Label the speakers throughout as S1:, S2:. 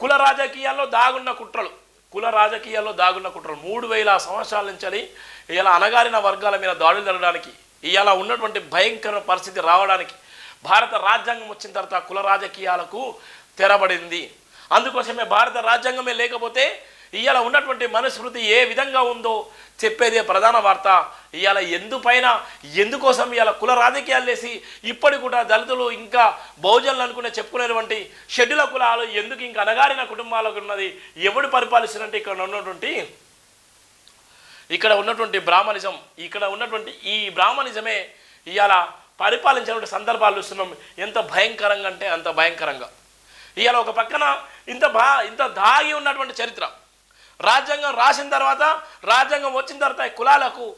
S1: కుల రాజకీయాల్లో దాగున్న కుట్రలు. కుల రాజకీయాల్లో దాగున్న కుట్రలు. మూడు వేల సంవత్సరాల నుంచి ఇలా అణగారిన వర్గాల మీద దాడులు జరగడానికి ఇలా ఉన్నటువంటి భయంకర పరిస్థితి రావడానికి భారత రాజ్యాంగం వచ్చిన తర్వాత కుల రాజకీయాలకు తెరబడింది. అందుకోసమే భారత రాజ్యాంగమే లేకపోతే ఇవాళ ఉన్నటువంటి మనుస్మృతి ఏ విధంగా ఉందో చెప్పేదే ప్రధాన వార్త. ఇవాళ ఎందుపైన ఎందుకోసం ఇవాళ కుల రాజకీయాలు వేసి ఇప్పటికి కూడా దళితులు ఇంకా బహుజనులు అనుకునే చెప్పుకునేటువంటి షెడ్యూల కులాలు ఎందుకు ఇంకా అనగారిన కుటుంబాలకు ఉన్నది? ఎవడు పరిపాలిస్తున్నట్టు ఇక్కడ ఉన్నటువంటి ఇక్కడ ఉన్నటువంటి బ్రాహ్మణిజం. ఇక్కడ ఉన్నటువంటి ఈ బ్రాహ్మణిజమే ఇవాళ పరిపాలించినటువంటి సందర్భాలు చూస్తున్నాం. ఎంత భయంకరంగా అంటే అంత భయంకరంగా. ఇవాళ ఒక పక్కన ఇంత బా ఇంత దాగి ఉన్నటువంటి చరిత్ర. రాజ్యాంగం రాసిన తర్వాత రాజ్యాంగం వచ్చిన తర్వాత కులాలకు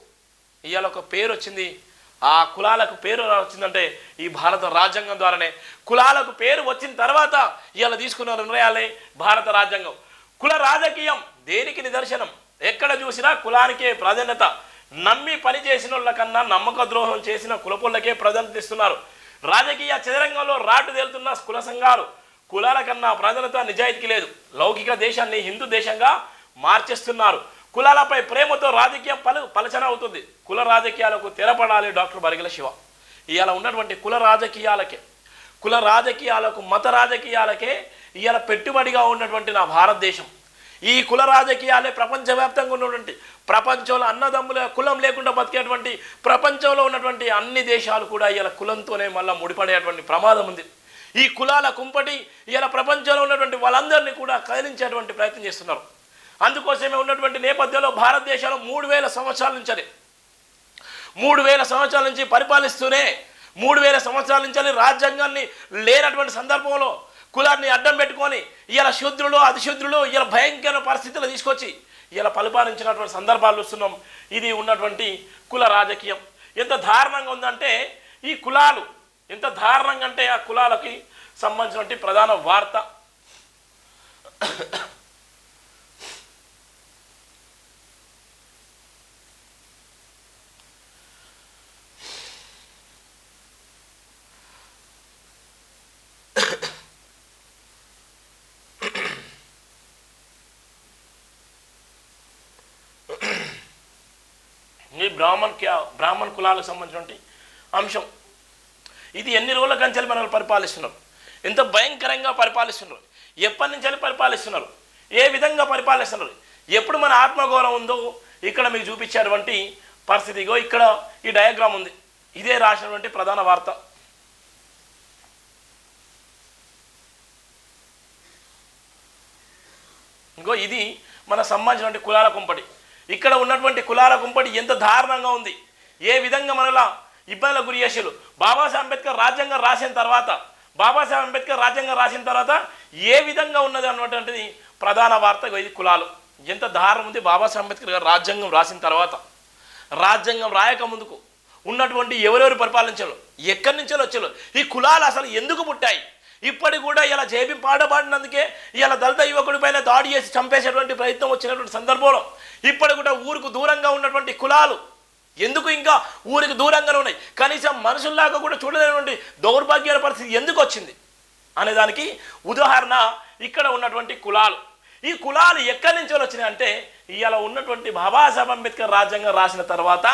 S1: ఇవాళ ఒక పేరు వచ్చింది. ఆ కులాలకు పేరు వచ్చిందంటే ఈ భారత రాజ్యాంగం ద్వారానే. కులాలకు పేరు వచ్చిన తర్వాత ఇవాళ తీసుకున్న నిర్ణయాలే భారత రాజ్యాంగం. కుల రాజకీయం దేనికి నిదర్శనం? ఎక్కడ చూసినా కులానికే ప్రాధాన్యత. నమ్మి పని చేసిన వాళ్ళ కన్నా నమ్మక ద్రోహం చేసిన కులపుల్లకే ప్రాధాన్యత ఇస్తున్నారు. రాజకీయ చదరంగంలో రాటు తేలుతున్న కుల సంఘాలు కులాల కన్నా ప్రాధాన్యత నిజాయితీకి లేదు. లౌకిక దేశాన్ని హిందూ దేశంగా మార్చేస్తున్నారు. కులాలపై ప్రేమతో రాజకీయం పలు పలచన అవుతుంది. కుల రాజకీయాలకు తెరపడాలి డాక్టర్ బరిగల శివ. ఇవాళ ఉన్నటువంటి కుల రాజకీయాలకే కుల రాజకీయాలకు మత రాజకీయాలకే ఇవాళ పెట్టుబడిగా ఉన్నటువంటి నా భారతదేశం. ఈ కుల రాజకీయాలే ప్రపంచవ్యాప్తంగా ఉన్నటువంటి ప్రపంచంలో అన్నదమ్ముల కులం లేకుండా బతికేటువంటి ప్రపంచంలో ఉన్నటువంటి అన్ని దేశాలు కూడా ఇలా కులంతోనే మళ్ళీ ముడిపడేటువంటి ప్రమాదం ఉంది. ఈ కులాల కుంపటి ఇలా ప్రపంచంలో ఉన్నటువంటి వాళ్ళందరినీ కూడా కదిలించేటువంటి ప్రయత్నం చేస్తున్నారు. అందుకోసమే ఉన్నటువంటి నేపథ్యంలో భారతదేశంలో మూడు వేల సంవత్సరాల నుంచి మూడు వేల సంవత్సరాల నుంచి పరిపాలిస్తూనే మూడు వేల సంవత్సరాల నుంచి రాజ్యాంగాన్ని లేనటువంటి సందర్భంలో కులాన్ని అడ్డం పెట్టుకొని ఇలా శూద్రులు అతిశూద్రులు ఇలా భయంకర పరిస్థితులు తీసుకొచ్చి ఇలా పరిపాలించినటువంటి సందర్భాలు చూస్తున్నాం. ఇది ఉన్నటువంటి కుల రాజకీయం. ఎంత దారుణంగా ఉందంటే ఈ కులాలు ఎంత దారుణంగా అంటే ఆ కులాలకి సంబంధించినటువంటి ప్రధాన వార్త. బ్రాహ్మణ్ బ్రాహ్మణ్ కులాలకు సంబంధించినటువంటి అంశం. ఇది ఎన్ని రోజుల కంచెలు మనల్ని పరిపాలిస్తున్నారు? ఎంత భయంకరంగా పరిపాలిస్తున్నారు? ఎప్పటి నుంచి పరిపాలిస్తున్నారు? ఏ విధంగా పరిపాలిస్తున్నారు? ఎప్పుడు మన ఆత్మగౌరవం ఉందో ఇక్కడ మీకు చూపించేటువంటి పరిస్థితిగో ఇక్కడ ఈ డయాగ్రామ్ ఉంది. ఇదే రాసినటువంటి ప్రధాన వార్త. ఇంకో ఇది మన సంబంధించినటువంటి కులాల కుంపటి. ఇక్కడ ఉన్నటువంటి కులాల గుంపటి ఎంత దారుణంగా ఉంది. ఏ విధంగా మనలా ఇబ్బందులకు గురి చేసారు బాబాసాహెబ్ అంబేద్కర్ రాజ్యాంగం రాసిన తర్వాత బాబాసాహెబ్ అంబేద్కర్ రాజ్యాంగం రాసిన తర్వాత ఏ విధంగా ఉన్నది అన్నటువంటిది ప్రధాన వార్త ఇది కులాలు. ఎంత దారుణం ఉంది బాబాసాహెబ్ అంబేద్కర్ గారు రాజ్యాంగం రాసిన తర్వాత. రాజ్యాంగం రాయక ముందుకు ఉన్నటువంటి ఎవరెవరు పరిపాలించారు? ఎక్కడి నుంచో వచ్చారు? ఈ కులాలు అసలు ఎందుకు పుట్టాయి? ఇప్పటికి కూడా ఇలా జేబీ పాడబడినందుకే ఇలా దళిత యువకుడి పైన దాడి చేసి చంపేసేటువంటి ప్రయత్నం వచ్చినటువంటి సందర్భంలో ఇప్పటి కూడా ఊరుకు దూరంగా ఉన్నటువంటి కులాలు ఎందుకు ఇంకా ఊరికి దూరంగా ఉన్నాయి? కనీసం మనుషుల్లాగా కూడా చూడలేనటువంటి దౌర్భాగ్యాల పరిస్థితి ఎందుకు వచ్చింది? అనే దానికి ఉదాహరణ ఇక్కడ ఉన్నటువంటి కులాలు. ఈ కులాలు ఎక్కడి నుంచి వచ్చినాయి అంటే ఇవాళ ఉన్నటువంటి బాబాసాహెబ్ అంబేద్కర్ రాజ్యాంగం రాసిన తర్వాత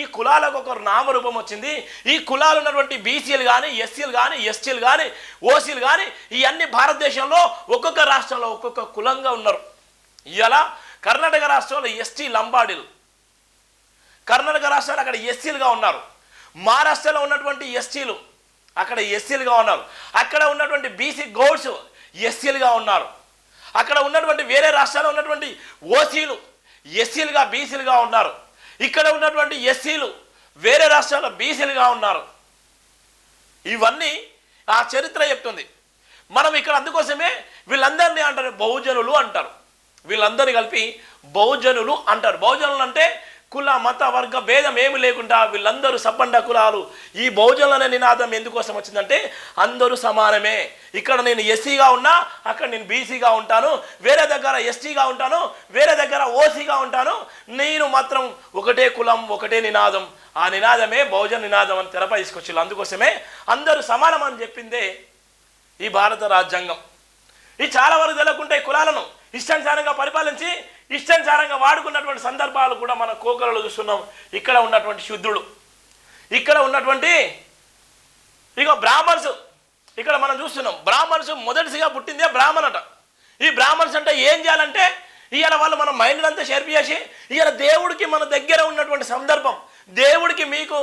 S1: ఈ కులాలకు ఒక నామరూపం వచ్చింది. ఈ కులాలు ఉన్నటువంటి బీసీలు కానీ ఎస్సీలు కానీ ఎస్టీలు కానీ ఓసీలు కానీ ఇవన్నీ భారతదేశంలో ఒక్కొక్క రాష్ట్రంలో ఒక్కొక్క కులంగా ఉన్నారు. ఇలా కర్ణాటక రాష్ట్రంలో ఎస్టీ లంబాడీలు. కర్ణాటక రాష్ట్రాలు అక్కడ ఎస్సీలుగా ఉన్నారు. మహారాష్ట్రలో ఉన్నటువంటి ఎస్టీలు అక్కడ ఎస్సీలుగా ఉన్నారు. అక్కడ ఉన్నటువంటి బీసీ గౌడ్స్ ఎస్సీలుగా ఉన్నారు. అక్కడ ఉన్నటువంటి వేరే రాష్ట్రాల్లో ఉన్నటువంటి ఓసీలు ఎస్సీలుగా బీసీలుగా ఉన్నారు. ఇక్కడ ఉన్నటువంటి ఎస్సీలు వేరే రాష్ట్రాల్లో బీసీలుగా ఉన్నారు. ఇవన్నీ ఆ చరిత్ర చెప్తుంది. మనం ఇక్కడ అందుకోసమే వీళ్ళందరినీ అంటారు బహుజనులు అంటారు. వీళ్ళందరినీ కలిపి బహుజనులు అంటారు. బహుజనులు అంటే కుల మత వర్గ భేదం ఏమి లేకుండా వీళ్ళందరూ సబ్బండ కులాలు. ఈ బహుజనుల నినాదం ఎందుకోసం వచ్చిందంటే అందరూ సమానమే. ఇక్కడ నేను ఎస్సీగా ఉన్నా అక్కడ నేను బీసీగా ఉంటాను. వేరే దగ్గర ఎస్టీగా ఉంటాను వేరే దగ్గర ఓసీగా ఉంటాను. నేను మాత్రం ఒకటే కులం ఒకటే నినాదం. ఆ నినాదమే బహుజన నినాదం అని తెరపై తీసుకొచ్చారు అందుకోసమే అందరూ సమానం అని చెప్పిందే ఈ భారత రాజ్యాంగం. ఇది చాలా వరకు తెలకుంటే కులాలను ఇష్టానుసారంగా పరిపాలించి ఇష్టానుసారంగా వాడుకున్నటువంటి సందర్భాలు కూడా మన కోకలలో చూస్తున్నాం. ఇక్కడ ఉన్నటువంటి శుద్ధుడు ఇక్కడ ఉన్నటువంటి ఇక బ్రాహ్మణ్స్ ఇక్కడ మనం చూస్తున్నాం. బ్రాహ్మణ్స్ మొదటిసిగా పుట్టిందే బ్రాహ్మణట. ఈ బ్రాహ్మణ్స్ అంటే ఏం చేయాలంటే ఇవాళ వాళ్ళు మన మైండ్ అంతా షేర్ చేసి ఇవాళ దేవుడికి మన దగ్గర ఉన్నటువంటి సందర్భం దేవుడికి మీకు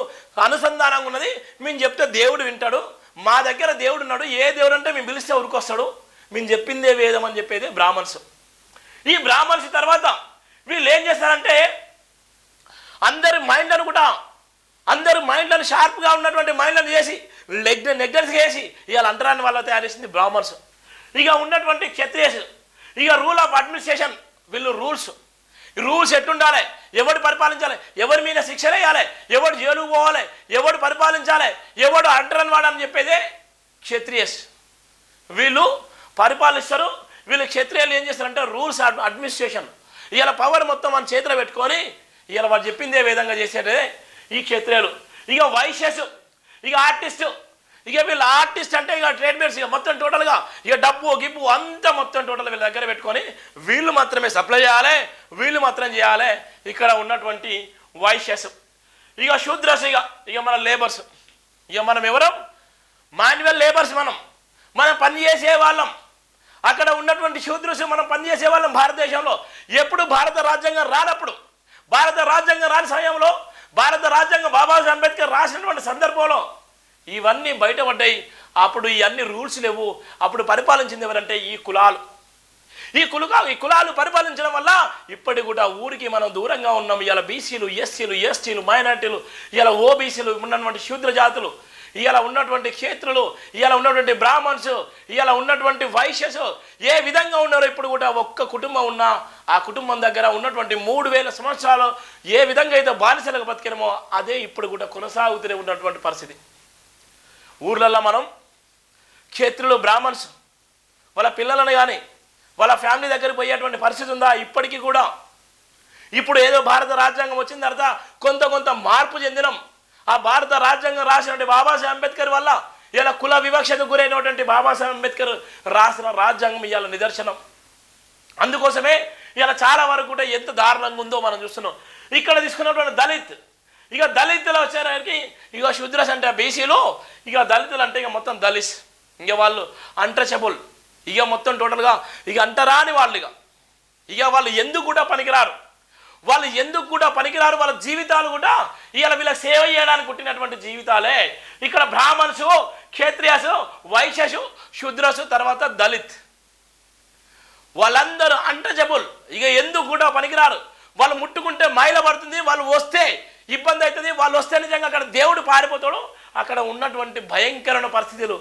S1: అనుసంధానంగా ఉన్నది మేము చెప్తే దేవుడు వింటాడు మా దగ్గర దేవుడు ఉన్నాడు ఏ దేవుడు అంటే మేము పిలిస్తే ఉరికొస్తాడు మేము చెప్పిందే వేదం అని చెప్పేది బ్రాహ్మణ్స్ ఈ బ్రాహ్మణ్స్ తర్వాత వీళ్ళు ఏం చేస్తారంటే అందరి మైండ్ అనుకుంటా అందరు మైండ్లను షార్ప్గా ఉన్నటువంటి మైండ్లను చేసి లెగ్ నెగ్గర్స్ చేసి ఇవాళ అంటరాని వాళ్ళ తయారు చేసింది బ్రాహ్మణ్స్ ఇక ఉన్నటువంటి క్షత్రియస్ ఇక రూల్ ఆఫ్ అడ్మినిస్ట్రేషన్ వీళ్ళు రూల్స్ రూల్స్ ఎట్టుండాలి? ఎవడు పరిపాలించాలి? ఎవరి మీద శిక్షలు వేయాలి? ఎవడు జైలుకు పోవాలి? ఎవడు పరిపాలించాలి? ఎవడు అంటరని వాడని చెప్పేదే క్షత్రియస్ వీళ్ళు పరిపాలిస్తారు వీళ్ళు క్షత్రియాలు ఏం చేస్తారంటే రూల్స్ అడ్మినిస్ట్రేషన్. ఇలా పవర్ మొత్తం మన చేతిలో పెట్టుకొని ఇలా వాళ్ళు చెప్పిందే విధంగా చేసేటే ఈ క్షత్రియాలు ఇక వైశ్యస్ ఇక ఆర్టిస్టు ఇక వీళ్ళు ఆర్టిస్ట్ అంటే ఇక ట్రేడ్మేట్స్ ఇక మొత్తం టోటల్గా ఇక డబ్బు గిబ్బు అంతా మొత్తం టోటల్ వీళ్ళ దగ్గర పెట్టుకొని వీళ్ళు మాత్రమే సప్లై చేయాలి వీళ్ళు మాత్రం చేయాలి ఇక్కడ ఉన్నటువంటి వైశ్యస్ ఇక శూద్రస్ ఇక ఇక మన లేబర్స్. ఇక మనం ఎవరం? మాన్యువల్ లేబర్స్ మనం. మనం పని చేసే వాళ్ళం. అక్కడ ఉన్నటువంటి శూద్రుసు మనం పనిచేసే వాళ్ళం భారతదేశంలో. ఎప్పుడు భారత రాజ్యాంగం రానప్పుడు భారత రాజ్యాంగం రాని సమయంలో భారత రాజ్యాంగం బాబాసాహెబ్ అంబేద్కర్ రాసినటువంటి సందర్భంలో ఇవన్నీ బయటపడ్డాయి. అప్పుడు ఈ అన్ని రూల్స్ లేవు. అప్పుడు పరిపాలించింది ఎవరంటే ఈ కులాలు. ఈ కులుగా ఈ కులాలు పరిపాలించడం వల్ల ఇప్పటికి కూడా ఊరికి మనం దూరంగా ఉన్నాం. ఇలా బీసీలు ఎస్సీలు ఎస్టీలు మైనార్టీలు ఇలా ఓబీసీలు ఉన్నటువంటి శూద్ర జాతులు. ఇలా ఉన్నటువంటి క్షేత్రులు ఇలా ఉన్నటువంటి బ్రాహ్మణ్స్ ఇలా ఉన్నటువంటి వైశ్యస్ ఏ విధంగా ఉన్నారో ఇప్పుడు కూడా ఒక్క కుటుంబం ఉన్నా ఆ కుటుంబం దగ్గర ఉన్నటువంటి మూడు వేల సంవత్సరాలు ఏ విధంగా అయితే బానిసలకు బతికినమో అదే ఇప్పుడు కూడా కొనసాగుతూనే ఉన్నటువంటి పరిస్థితి. ఊర్లలో మనం క్షేత్రులు బ్రాహ్మణ్స్ వాళ్ళ పిల్లలను కానీ వాళ్ళ ఫ్యామిలీ దగ్గరికి పోయేటువంటి పరిస్థితి ఉందా? ఇప్పటికీ కూడా. ఇప్పుడు ఏదో భారత రాజ్యాంగం వచ్చిన తర్వాత కొంత కొంత మార్పు చెందినం. ఆ భారత రాజ్యాంగం రాసినటువంటి బాబాసాహెబ్ అంబేద్కర్ వల్ల ఇలా కుల వివక్షకు గురైనటువంటి బాబాసాహెబ్ అంబేద్కర్ రాసిన రాజ్యాంగం ఇవాళ నిదర్శనం. అందుకోసమే ఇలా చాలా వరకు కూడా ఎంత దారుణంగా ఉందో మనం చూస్తున్నాం. ఇక్కడ తీసుకున్నటువంటి దళిత్ ఇక దళితులు వచ్చేసరికి ఇక శుద్రస్ అంటే బీసీలో ఇక దళితులు అంటే ఇక మొత్తం దళిస్ ఇక వాళ్ళు అంటచబుల్ ఇక మొత్తం టోటల్గా ఇక అంటరాని వాళ్ళు ఇక. ఇక వాళ్ళు ఎందుకు కూడా పనికిరారు? వాళ్ళు ఎందుకు కూడా పనికిరారు? వాళ్ళ జీవితాలు కూడా ఇవాళ వీళ్ళ సేవ చేయడానికి పుట్టినటువంటి జీవితాలే. ఇక్కడ బ్రాహ్మణ్సు క్షేత్రియాసు వైశ్యసు శుద్రసు తర్వాత దళిత్. వాళ్ళందరూ అంటజబుల్. ఇక ఎందుకు కూడా పనికిరారు? వాళ్ళు ముట్టుకుంటే మైల పడుతుంది వాళ్ళు వస్తే ఇబ్బంది అవుతుంది వాళ్ళు వస్తే నిజంగా అక్కడ దేవుడు పారిపోతాడు. అక్కడ ఉన్నటువంటి భయంకరమైన పరిస్థితులు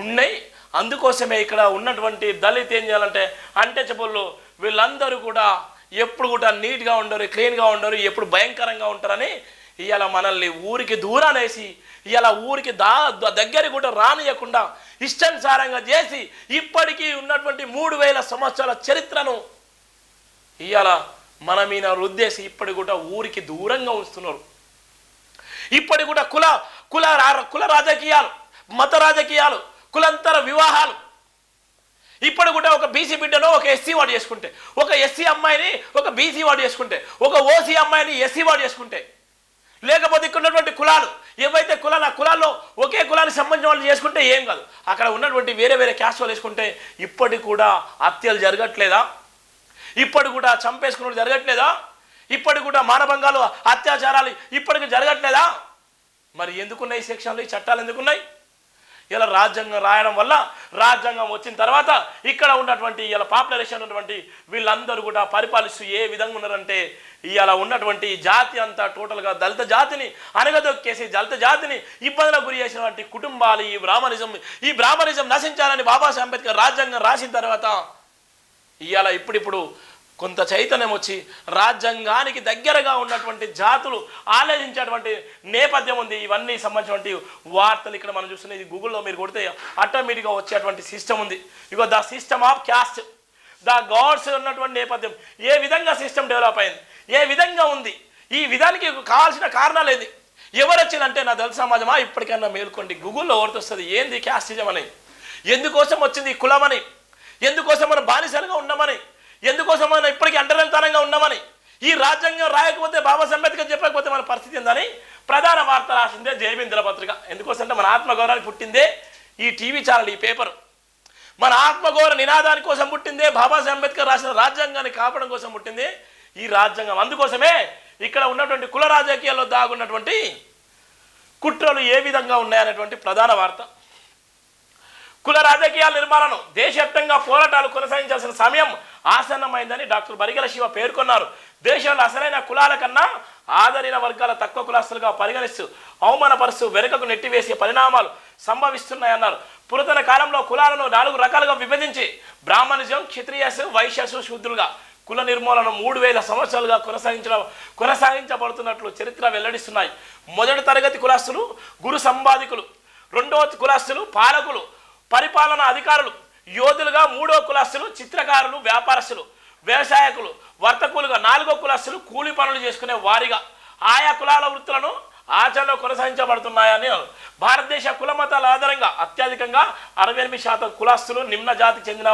S1: ఉన్నాయి. అందుకోసమే ఇక్కడ ఉన్నటువంటి దళిత్ ఏం చేయాలంటే అంటచబుల్ వీళ్ళందరూ కూడా ఎప్పుడు కూడా నీట్గా ఉండరు క్లీన్గా ఉండరు ఎప్పుడు భయంకరంగా ఉంటారని ఇవాళ మనల్ని ఊరికి దూరానేసి ఇవాళ ఊరికి దా ద- దగ్గర కూడా రానియకుండా ఇష్టానుసారంగా చేసి ఇప్పటికీ ఉన్నటువంటి మూడు వేల సంవత్సరాల చరిత్రను ఇవాళ మన మీద రుద్దేసి ఇప్పటి కూడా ఊరికి దూరంగా ఉంచుతున్నారు. ఇప్పటి కూడా కుల కుల రా- కుల రాజకీయాలు మత రాజకీయాలు కులంతర వివాహాలు ఇప్పుడు కూడా ఒక బీసీ బిడ్డను ఒక ఎస్సీ వాడు చేసుకుంటే ఒక ఎస్సీ అమ్మాయిని ఒక బీసీ వాడు చేసుకుంటే ఒక ఓసీ అమ్మాయిని ఎస్సీ వాడు చేసుకుంటే లేకపోతే ఇక్కడ ఉన్నటువంటి కులాలు ఏవైతే కులాలు ఆ కులాల్లో ఒకే కులానికి సంబంధించిన వాళ్ళు చేసుకుంటే ఏం కాదు. అక్కడ ఉన్నటువంటి వేరే వేరే క్యాస్ట్ వాళ్ళు చేసుకుంటే ఇప్పటికి కూడా హత్యలు జరగట్లేదా? ఇప్పటికి కూడా చంపేసుకున్నట్టు జరగట్లేదా? ఇప్పటికి కూడా మానభంగాలు అత్యాచారాలు ఇప్పటికి జరగట్లేదా? మరి ఎందుకున్నాయి ఈ సెక్షన్లు ఈ చట్టాలు ఎందుకున్నాయి? ఇలా రాజ్యాంగం రాయడం వల్ల రాజ్యాంగం వచ్చిన తర్వాత ఇక్కడ ఉన్నటువంటి ఇలా పాపులరేషన్ ఉన్నటువంటి వీళ్ళందరూ కూడా పరిపాలిస్తూ ఏ విధంగా ఉన్నారంటే ఇలా ఉన్నటువంటి జాతి అంతా టోటల్గా దళిత జాతిని అనగదొక్కేసి దళిత జాతిని ఇబ్బందులకు గురి చేసినటువంటి కుటుంబాలు ఈ బ్రాహ్మణిజం ఈ బ్రాహ్మణిజం నశించాలని బాబాసాహెబ్ అంబేద్కర్ రాజ్యాంగం రాసిన తర్వాత ఇవాళ ఇప్పుడిప్పుడు కొంత చైతన్యం వచ్చి రాజ్యాంగానికి దగ్గరగా ఉన్నటువంటి జాతులు ఆలోచించేటువంటి నేపథ్యం ఉంది. ఇవన్నీ సంబంధించినటువంటి వార్తలు ఇక్కడ మనం చూస్తున్నాయి ఇది గూగుల్లో మీరు కొడితే ఆటోమేటిక్గా వచ్చేటువంటి సిస్టమ్ ఉంది. ఇగో the system of caste the gods ఉన్నటువంటి నేపథ్యం. ఏ విధంగా సిస్టమ్ డెవలప్ అయింది? ఏ విధంగా ఉంది? ఈ విధానికి కావాల్సిన కారణాలు ఏది? ఎవరు వచ్చిందంటే నా దళిత సమాజమా? ఇప్పటికైనా మేల్కోండి. గూగుల్లో ఓడితే వస్తుంది. ఏంది క్యాస్టిజం అని ఎందుకోసం వచ్చింది ఈ కులమని ఎందుకోసం మనం బానిసలుగా ఉన్నామని? ఎందుకోసం మనం ఇప్పటికీ అండరంతరంగా ఉన్నామని. ఈ రాజ్యాంగం రాయకపోతే బాబా అంబేద్కర్ చెప్పకపోతే మన పరిస్థితి ఏందని ప్రధాన వార్త రాసిందే జయబింద్ర పత్రిక. ఎందుకోసం అంటే మన ఆత్మగౌరవానికి పుట్టిందే ఈ టీవీ ఛానల్ ఈ పేపర్. మన ఆత్మగౌరవ నినాదాని కోసం పుట్టిందే బాబా అంబేద్కర్ రాసిన రాజ్యాంగాన్ని కాపాడడం కోసం పుట్టింది ఈ రాజ్యాంగం. అందుకోసమే ఇక్కడ ఉన్నటువంటి కుల రాజకీయాల్లో దాగున్నటువంటి కుట్రలు ఏ విధంగా ఉన్నాయనేటువంటి ప్రధాన వార్త. కుల రాజకీయాల నిర్మాణం దేశవ్యాప్తంగా పోరాటాలు కొనసాగించాల్సిన సమయం ఆసన్నమైందని డాక్టర్ బరిగల శివ పేర్కొన్నారు. దేశంలో అసలైన కులాల కన్నా ఆదరిన వర్గాల తక్కువ కులాస్తులుగా పరిగణిస్తూ అవమానపరుస్తూ వెనుకకు నెట్టివేసే పరిణామాలు సంభవిస్తున్నాయన్నారు. పురాతన కాలంలో కులాలను నాలుగు రకాలుగా విభజించి బ్రాహ్మణిజం క్షత్రియస్ వైశ్యసు శూద్రులుగా కుల నిర్మూలన మూడు వేల సంవత్సరాలుగా కొనసాగించడం కొనసాగించబడుతున్నట్లు చరిత్ర వెల్లడిస్తున్నాయి. మొదటి తరగతి కులాస్తులు గురు సంపాదికులు రెండవ కులాస్తులు పాలకులు పరిపాలన అధికారులు యోధులుగా మూడో కులస్తులు చిత్రకారులు వ్యాపారస్తులు వ్యవసాయకులు వర్తకులుగా నాలుగో కులస్తులు కూలి పనులు చేసుకునే వారిగా ఆయా కులాల వృత్తులను ఆచరణలో కొనసాగించబడుతున్నాయని భారతదేశ కుల మతాల ఆధారంగా అత్యధికంగా అరవై ఎనిమిది శాతం కులాస్తులు నిమ్న జాతికి చెందిన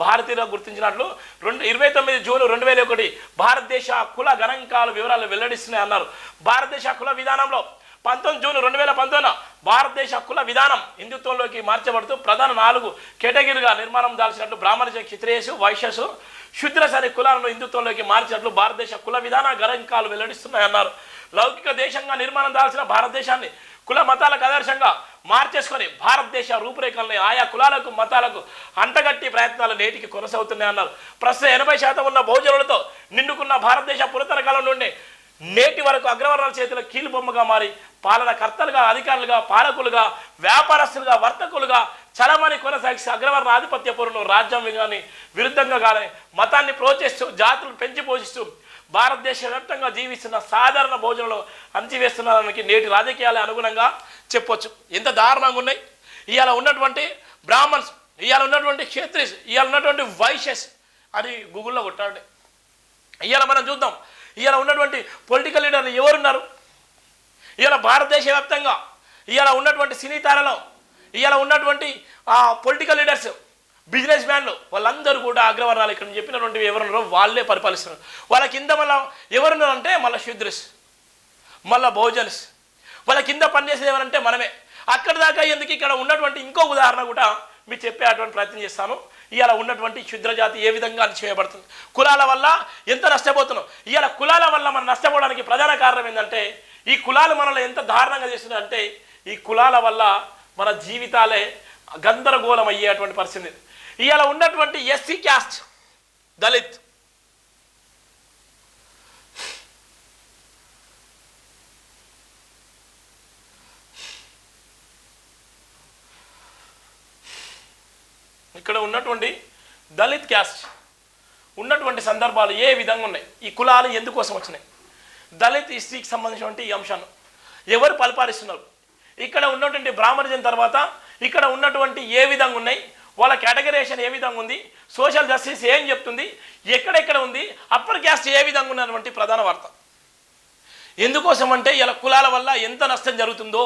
S1: భారతీయులు గుర్తించినట్లు రెండు ఇరవై తొమ్మిది జూన్ రెండు వేల ఒకటి భారతదేశ కుల గణాంకాల వివరాలు వెల్లడిస్తున్నాయి అన్నారు భారతదేశ కుల విధానంలో పంతొమ్మిది జూన్ రెండు వేల పంతొమ్మిది భారతదేశ కుల విధానం హిందుత్వంలోకి మార్చబడుతూ ప్రధాన నాలుగు కేటగిరీగా నిర్మాణం దాల్చినట్లు బ్రాహ్మణ క్షత్రియసు వైశ్యసు శుద్ర సరి కులాలను హిందుత్వంలోకి మార్చినట్లు భారతదేశ కుల విధాన గరంకాలు వెల్లడిస్తున్నాయన్నారు. లౌకిక దేశంగా నిర్మాణం దాల్చిన భారతదేశాన్ని కుల మతాలకు ఆదర్శంగా మార్చేసుకొని భారతదేశ రూపురేఖల్ని ఆయా కులాలకు మతాలకు అంటగట్టి ప్రయత్నాలు నేటికి కొనసాగుతున్నాయన్నారు. ప్రస్తుతం ఎనభై శాతం ఉన్న బహుజనులతో నిండుకున్న భారతదేశ పురాతన కాలం నుండి నేటి వరకు అగ్రవర్ణాల చేతిలో కీలుబొమ్మగా మారి పాలనకర్తలుగా అధికారులుగా పాలకులుగా వ్యాపారస్తులుగా వర్తకులుగా చలమని కొనసాగిస్తే అగ్రవర్ణ ఆధిపత్య పొరును రాజ్యాంగాన్ని విరుద్ధంగా కానీ మతాన్ని ప్రోత్సహిస్తూ జాతులు పెంచి పోషిస్తూ భారతదేశ వ్యాప్తంగా జీవిస్తున్న సాధారణ భోజనంలో అణచివేస్తున్నానికి నేటి రాజకీయాల అనుగుణంగా చెప్పొచ్చు. ఎంత దారుణంగా ఉన్నాయి. ఇవాళ ఉన్నటువంటి బ్రాహ్మణ్స్ ఇవాళ ఉన్నటువంటి క్షేత్రిస్ ఇవాళ ఉన్నటువంటి వైశ్యస్ అని గూగుల్లో కొట్టాడు ఇవాళ మనం చూద్దాం. ఇవాళ ఉన్నటువంటి పొలిటికల్ లీడర్లు ఎవరున్నారు? ఇవాళ భారతదేశ వ్యాప్తంగా ఇవాళ ఉన్నటువంటి సినీ తారలో ఇవాళ ఉన్నటువంటి పొలిటికల్ లీడర్స్ బిజినెస్ మ్యాన్లు వాళ్ళందరూ కూడా అగ్రవర్ణాలు ఇక్కడ చెప్పినటువంటి ఎవరున్నారో వాళ్ళే పరిపాలిస్తున్నారు. వాళ్ళ కింద మళ్ళీ ఎవరున్నారంటే మళ్ళీ శూద్రస్ మళ్ళీ బహుజన్స్ వాళ్ళ కింద పనిచేసేది ఎవరంటే మనమే. అక్కడ దాకా ఎందుకు ఇక్కడ ఉన్నటువంటి ఇంకో ఉదాహరణ కూడా మీకు చెప్పే అటువంటి ప్రయత్నం చేస్తాను. ఇవాళ ఉన్నటువంటి క్షుద్ర జాతి ఏ విధంగా అణచివేయబడుతుంది? కులాల వల్ల ఎంత నష్టపోతున్నాం? ఇవాళ కులాల వల్ల మనం నష్టపోవడానికి ప్రధాన కారణం ఏంటంటే ఈ కులాలు మనల్ని ఎంత దారుణంగా చేస్తున్నాయి అంటే ఈ కులాల వల్ల మన జీవితాలే గందరగోళం అయ్యేటువంటి పరిస్థితి. ఇవాళ ఉన్నటువంటి ఎస్సీ క్యాస్ట్ దళిత్. ఇక్కడ ఉన్నటువంటి దళిత్ క్యాస్ట్ ఉన్నటువంటి సందర్భాలు ఏ విధంగా ఉన్నాయి? ఈ కులాలు ఎందుకోసం వచ్చినాయి? దళిత్ హిస్టరీకి సంబంధించినటువంటి ఈ అంశాన్ని ఎవరు పరిపాలిస్తున్నారు? ఇక్కడ ఉన్నటువంటి బ్రాహ్మణజన్ తర్వాత ఇక్కడ ఉన్నటువంటి ఏ విధంగా ఉన్నాయి? వాళ్ళ కేటగరేషన్ ఏ విధంగా ఉంది? సోషల్ జస్టిస్ ఏం చెప్తుంది? ఎక్కడెక్కడ ఉంది? అప్పర్ క్యాస్ట్ ఏ విధంగా ఉన్నటువంటి ప్రధాన వార్త. ఎందుకోసం అంటే ఇలా కులాల వల్ల ఎంత నష్టం జరుగుతుందో.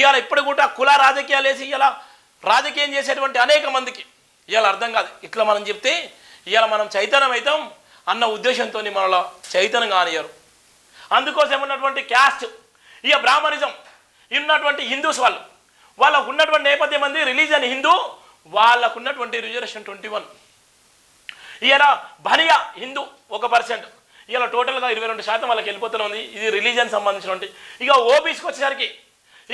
S1: ఇవాళ ఇప్పుడు కూడా కుల రాజకీయాలు వేసి ఇలా రాజకీయం చేసేటువంటి అనేక మందికి ఇవాళ అర్థం కాదు. ఇట్లా మనం చెప్తే ఇవాళ మనం చైతన్యం అవుతాం అన్న ఉద్దేశంతో మనలో చైతన్యం కానియరు అందుకోసం ఉన్నటువంటి క్యాస్ట్? ఇక బ్రాహ్మణిజం. ఉన్నటువంటి హిందూస్ వాళ్ళు. వాళ్ళకు ఉన్నటువంటి నేపథ్యం మంది రిలీజన్ హిందూ వాళ్ళకు ఉన్నటువంటి రిజర్వేషన్ ట్వంటీ వన్. ఈయన బనియా హిందూ ఒక పర్సెంట్. ఇలా టోటల్గా ఇరవై రెండు శాతం వాళ్ళకి వెళ్ళిపోతూనే ఉంది. ఇది రిలీజన్ సంబంధించినటువంటి. ఇక ఓబీసీకి వచ్చేసరికి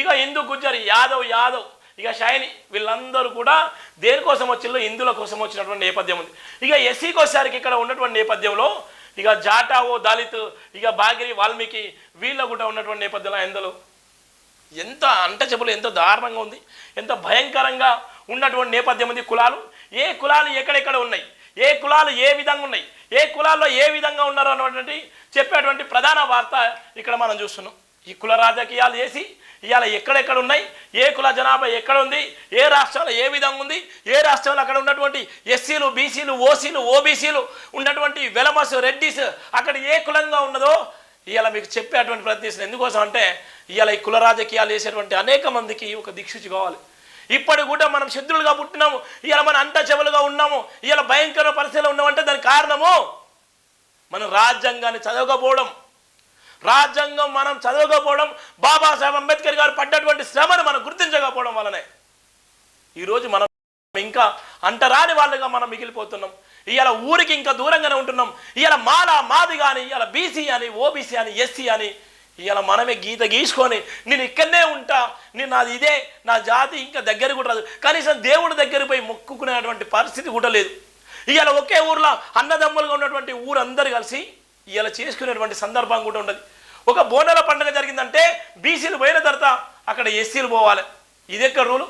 S1: ఇక హిందూ గుజ్జరి యాదవ్ యాదవ్ ఇక షైని వీళ్ళందరూ కూడా దేనికోసం వచ్చిందో హిందువుల కోసం వచ్చినటువంటి నేపథ్యం ఉంది. ఇక ఎస్సీకి వచ్చేసరికి ఇక్కడ ఉన్నటువంటి నేపథ్యంలో ఇక జాటా ఓ దళిత్ ఇక బాగిరి వాల్మీకి వీళ్ళ కూడా ఉన్నటువంటి నేపథ్యంలో ఎందులో? ఎంత అంట చెప్పులు ఎంత దారుణంగా ఉంది ఎంత భయంకరంగా ఉన్నటువంటి నేపథ్యం ఉంది కులాలు. ఏ కులాలు ఎక్కడెక్కడ ఉన్నాయి? ఏ కులాలు ఏ విధంగా ఉన్నాయి? ఏ కులాల్లో ఏ విధంగా ఉన్నారు అన్నటువంటి చెప్పేటువంటి ప్రధాన వార్త ఇక్కడ మనం చూస్తున్నాం. ఈ కుల రాజకీయాలు చేసి ఇవాళ ఎక్కడెక్కడ ఉన్నాయి? ఏ కుల జనాభా ఎక్కడ ఉంది? ఏ రాష్ట్రంలో ఏ విధంగా ఉంది? ఏ రాష్ట్రంలో అక్కడ ఉన్నటువంటి ఎస్సీలు బీసీలు ఓసీలు ఓబీసీలు ఉన్నటువంటి వెలమస్ రెడ్డిస్ అక్కడ ఏ కులంగా ఉన్నదో ఇవాళ మీకు చెప్పేటువంటి ప్రయత్నిస్తుంది ఎందుకోసం అంటే ఇవాళ ఈ కుల రాజకీయాలు వేసేటువంటి అనేక మందికి ఒక దిక్సూచి కావాలి. ఇప్పటి కూడా మనం శత్రులుగా పుట్టినాము ఇవాళ మనం అంత చెవులుగా ఉన్నాము ఇవాళ భయంకర పరిస్థితిలో ఉన్నామంటే దానికి కారణము మనం రాజ్యాంగాన్ని చదవకపోవడం. రాజ్యాంగం మనం చదవకపోవడం బాబాసాహెబ్ అంబేద్కర్ గారు పడ్డటువంటి శ్రమను మనం గుర్తించకపోవడం వలనే ఈరోజు మనం ఇంకా అంటరాని వాళ్ళుగా మనం మిగిలిపోతున్నాం. ఇవాళ ఊరికి ఇంకా దూరంగానే ఉంటున్నాం. ఇవాళ మాల మాది కానీ ఇవాళ బీసీ అని ఓబీసీ అని ఎస్సీ అని ఇవాళ మనమే గీత గీసుకొని నేను ఇక్కడనే ఉంటా నేను నాది ఇదే నా జాతి ఇంకా దగ్గర కూడా రాదు. కనీసం దేవుడి దగ్గర పోయి మొక్కుకునేటువంటి పరిస్థితి కూడా లేదు. ఇవాళ ఒకే ఊర్లో అన్నదమ్ములుగా ఉన్నటువంటి ఊరందరూ కలిసి ఇవాళ చేసుకునేటువంటి సందర్భం కూడా ఉండదు. ఒక బోనాల పండుగ జరిగిందంటే బీసీలు పోయిన తర్వాత అక్కడ ఎస్సీలు పోవాలి. ఇది ఎక్కడ రూలు?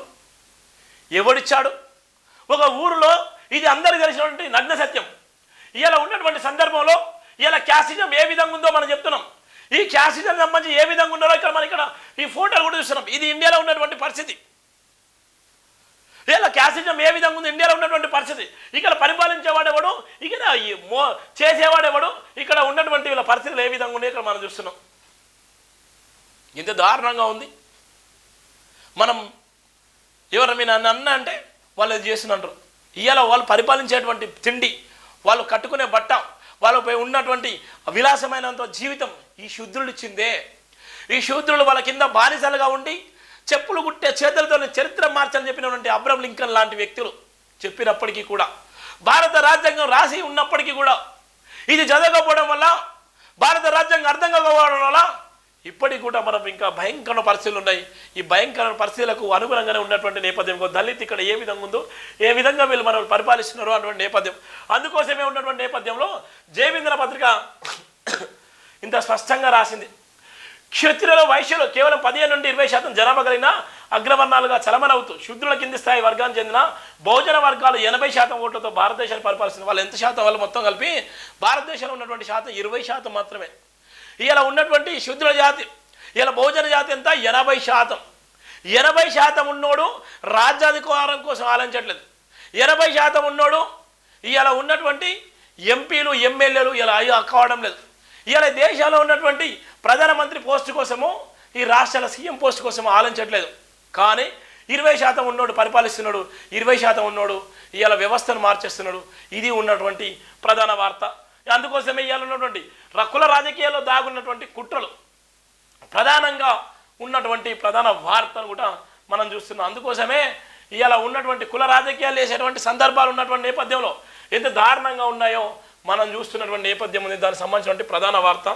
S1: ఎవడిచ్చాడు? ఒక ఊరిలో ఇది అందరికి తెలిసినటువంటి నగ్న సత్యం. ఇలా ఉన్నటువంటి సందర్భంలో ఇలా క్యాసిజం ఏ విధంగా ఉందో మనం చెప్తున్నాం. ఈ క్యాసిజం సంబంధించి ఏ విధంగా ఉన్నారో ఇక్కడ మనం ఇక్కడ ఈ ఫోటోలు కూడా చూస్తున్నాం. ఇది ఇండియాలో ఉన్నటువంటి పరిస్థితి. ఇలా క్యాసిజం ఏ విధంగా ఉంది ఇండియాలో ఉన్నటువంటి పరిస్థితి. ఇక్కడ పరిపాలించేవాడెవడు ఇక్కడ చేసేవాడెవడు ఇక్కడ ఉన్నటువంటి వీళ్ళ పరిస్థితులు ఏ విధంగా ఉన్నాయి ఇక్కడ మనం చూస్తున్నాం. ఇంత దారుణంగా ఉంది. మనం ఎవరు మీ నన్ను అన్న అంటే వాళ్ళు అది చేస్తున్నారు ఇవాళ వాళ్ళు పరిపాలించేటువంటి తిండి వాళ్ళు కట్టుకునే బట్ట వాళ్ళపై ఉన్నటువంటి విలాసమైనంత జీవితం ఈ శూద్రుడు ఇచ్చిందే. ఈ శూద్రులు వాళ్ళ కింద బానిసలుగా ఉండి చెప్పులు కుట్టే చేతులతో చరిత్ర మార్చని చెప్పినటువంటి అబ్రహం లింకన్ లాంటి వ్యక్తులు చెప్పినప్పటికీ కూడా భారత రాజ్యాంగం రాసి ఉన్నప్పటికీ కూడా ఇది చదవకపోవడం వల్ల భారత రాజ్యాంగం అర్థం కాకపోవడం వల్ల ఇప్పటికి కూడా మనం ఇంకా భయంకర పరిస్థితులు ఉన్నాయి. ఈ భయంకర పరిస్థితులకు అనుగుణంగానే ఉన్నటువంటి నేపథ్యం. దళిత్ ఇక్కడ ఏ విధంగా ఉందో ఏ విధంగా వీళ్ళు మనం పరిపాలిస్తున్నారో అటువంటి నేపథ్యం. అందుకోసమే ఉన్నటువంటి నేపథ్యంలో జయవీంద్ర పత్రిక ఇంత స్పష్టంగా రాసింది. క్షత్రియుల వైశ్యులు కేవలం పదిహేను నుండి ఇరవై శాతం జనాభా కలిగిన అగ్రవర్ణాలుగా చలమనవుతూ శుద్ధుల కింది స్థాయి వర్గానికి చెందిన బహుజన వర్గాలు ఎనభై శాతం ఓట్లతో భారతదేశాన్ని పరిపాలిస్తున్న వాళ్ళు ఎంత శాతం వాళ్ళు మొత్తం కలిపి భారతదేశంలో ఉన్నటువంటి శాతం ఇరవై శాతం మాత్రమే. ఇలా ఉన్నటువంటి శుద్ధుల జాతి ఇలా బహుజన జాతి ఎంత? ఎనభై శాతం. ఎనభై శాతం ఉన్నోడు రాజ్యాధికారం కోసం ఆలోచించట్లేదు. ఎనభై శాతం ఉన్నోడు ఇలా ఉన్నటువంటి ఎంపీలు ఎమ్మెల్యేలు ఇలా కావడం లేదు. ఇలా దేశంలో ఉన్నటువంటి ప్రధానమంత్రి పోస్ట్ కోసము ఈ రాష్ట్రాల సీఎం పోస్ట్ కోసము ఆలోచించట్లేదు. కానీ ఇరవై శాతం ఉన్నోడు పరిపాలిస్తున్నాడు ఇరవై శాతం ఉన్నోడు ఇవాళ వ్యవస్థను మార్చేస్తున్నాడు. ఇది ఉన్నటువంటి ప్రధాన వార్త. అందుకోసమే ఇవ్వాలన్నటువంటి ఉన్నటువంటి రకుల రాజకీయాల్లో దాగున్నటువంటి కుట్రలు. ప్రధానంగా ఉన్నటువంటి ప్రధాన వార్తను కూడా మనం చూస్తున్నాం. అందుకోసమే ఇలా ఉన్నటువంటి కుల రాజకీయాలు వేసేటువంటి సందర్భాలు ఉన్నటువంటి నేపథ్యంలో ఎంత దారుణంగా ఉన్నాయో మనం చూస్తున్నటువంటి నేపథ్యం ఉంది. దానికి సంబంధించినటువంటి ప్రధాన వార్త.